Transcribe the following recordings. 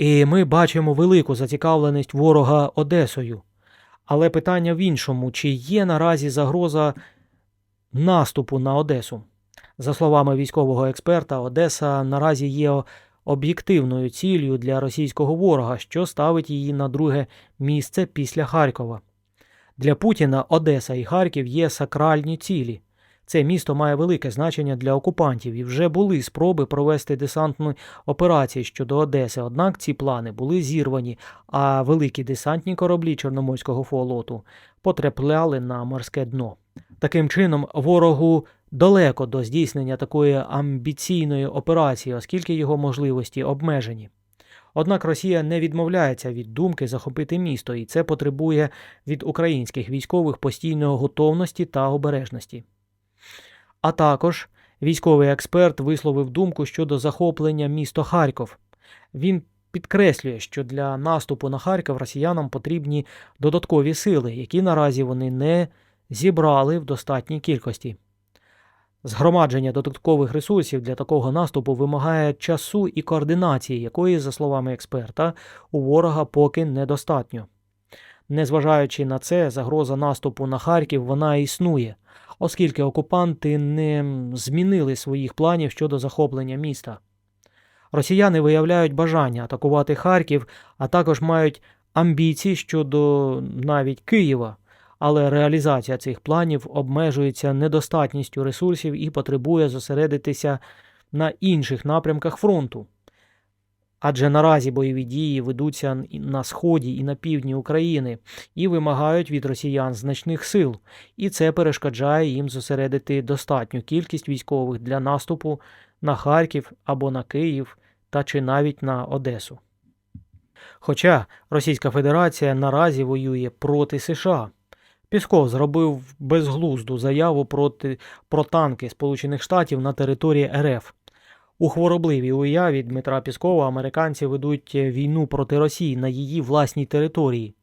І ми бачимо велику зацікавленість ворога Одесою. Але питання в іншому: чи є наразі загроза наступу на Одесу? За словами військового експерта, Одеса наразі є об'єктивною ціллю для російського ворога, що ставить її на друге місце після Харкова. Для Путіна Одеса і Харків є сакральні цілі. Це місто має велике значення для окупантів, і вже були спроби провести десантні операції щодо Одеси. Однак ці плани були зірвані, а великі десантні кораблі Чорноморського флоту потрапляли на морське дно. Таким чином, ворогу далеко до здійснення такої амбіційної операції, оскільки його можливості обмежені. Однак Росія не відмовляється від думки захопити місто, і це потребує від українських військових постійної готовності та обережності. А також військовий експерт висловив думку щодо захоплення міста Харків. Він підкреслює, що для наступу на Харків росіянам потрібні додаткові сили, які наразі вони не зібрали в достатній кількості. Згромадження додаткових ресурсів для такого наступу вимагає часу і координації, якої, за словами експерта, у ворога поки недостатньо. Незважаючи на це, загроза наступу на Харків вона існує, оскільки окупанти не змінили своїх планів щодо захоплення міста. Росіяни виявляють бажання атакувати Харків, а також мають амбіції щодо навіть Києва, але реалізація цих планів обмежується недостатністю ресурсів і потребує зосередитися на інших напрямках фронту. Адже наразі бойові дії ведуться на сході і на півдні України і вимагають від росіян значних сил, і це перешкоджає їм зосередити достатню кількість військових для наступу на Харків або на Київ та чи навіть на Одесу. Хоча Російська Федерація наразі воює проти США. Пісков зробив безглузду заяву проти, про танки Сполучених Штатів на території РФ. У хворобливій уяві Дмитра Піскова американці ведуть війну проти Росії на її власній території.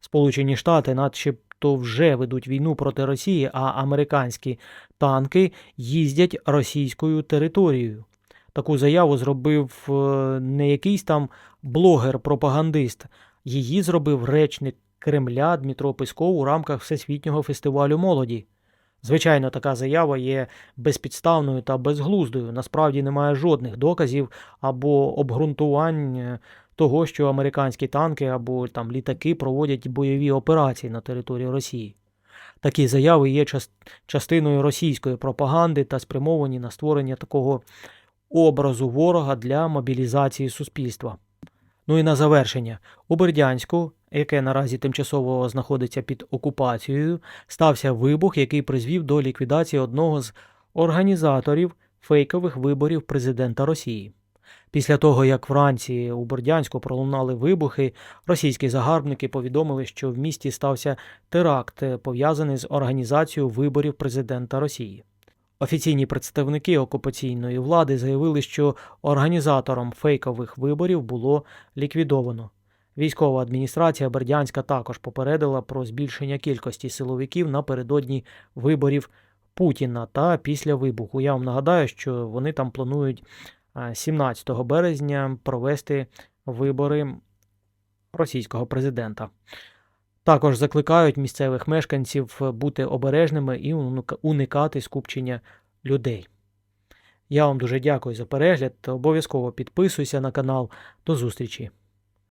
Сполучені Штати, начебто, вже ведуть війну проти Росії, а американські танки їздять російською територією. Таку заяву зробив е, не якийсь там блогер-пропагандист, її зробив речник Кремля Дмитро Песков у рамках Всесвітнього фестивалю молоді. Звичайно, така заява є безпідставною та безглуздою. Насправді немає жодних доказів або обґрунтувань е, того, що американські танки або там літаки проводять бойові операції на території Росії. Такі заяви є частиною російської пропаганди та спрямовані на створення такого образу ворога для мобілізації суспільства. Ну і на завершення, у Бердянську, яке наразі тимчасово знаходиться під окупацією, стався вибух, який призвів до ліквідації одного з організаторів фейкових виборів президента Росії. Після того, як вранці у Бердянську пролунали вибухи, російські загарбники повідомили, що в місті стався теракт, пов'язаний з організацією виборів президента Росії. Офіційні представники окупаційної влади заявили, що організатором фейкових виборів було ліквідовано. Військова адміністрація Бердянська також попередила про збільшення кількості силовиків напередодні виборів Путіна та після вибуху. Я вам нагадаю, що вони там планують е, 17 березня провести вибори російського президента. Також закликають місцевих мешканців бути обережними і уникати скупчення людей. Я вам дуже дякую за перегляд. Обов'язково підписуйся на канал. До зустрічі!